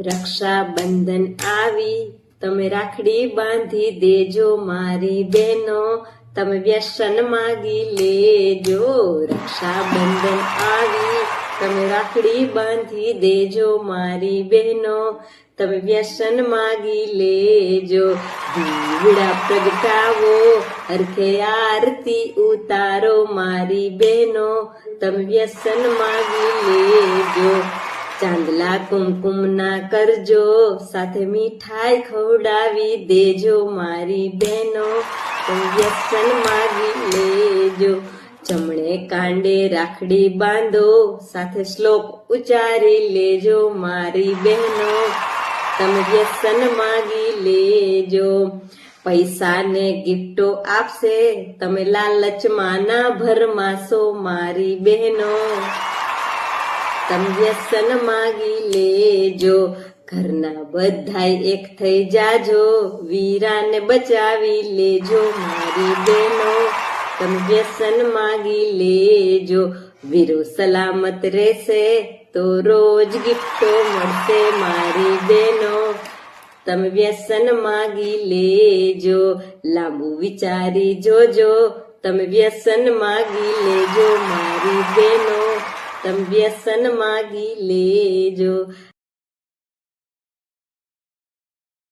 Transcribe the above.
રક્ષાબંધન આવી. તમે રાખડી બાંધી દેજો મારી બહેનો. તમે વ્યસન માગી લેજો. રક્ષાબંધન આવી. તમે રાખડી બાંધી દેજો મારી બહેનો. તમે વ્યસન માગી લેજો. દીવડા પ્રગટાવો. અર્થે આરતી ઉતારો મારી બહેનો. તમે વ્યસન માગી લેજો. ચાંદલા કુમકુમ ના કરજો, સાથે મીઠાઈ ખવડાવી દેજો મારી બહેનો. વ્યસન માગી લેજો, જમણે કાંડે રાખડી બાંધો, સાથે શ્લોક ઉચ્ચારી લેજો મારી બહેનો. તમે વ્યસન માગી લેજો પૈસા ને ગિફ્ટો આપશે. તમે લાલચમાં ના ભરમાશો મારી બહેનો. તમે વ્યસન માગી લેજો. ઘરના બધાય એક થઈ જાજો. વીરાને બચાવી લેજો મારી બેનો તમ વ્યસન માગી લેજો. વીરો સલામત રહેશે તો રોજ ગિફ્ટો મળશે મારી બેનો તમે વ્યસન માગી લેજો. લાંબુ વિચારી જોજો. તમે વ્યસન માગી લેજો મારી બહેનો. તમે વ્યસન માગી લેજો